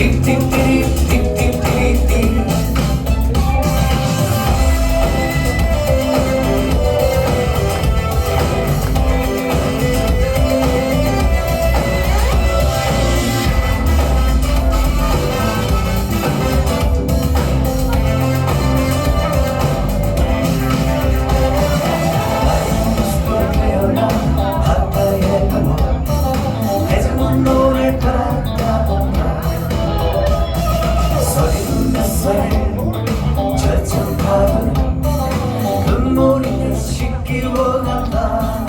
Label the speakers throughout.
Speaker 1: 틱 love.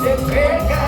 Speaker 1: se pega,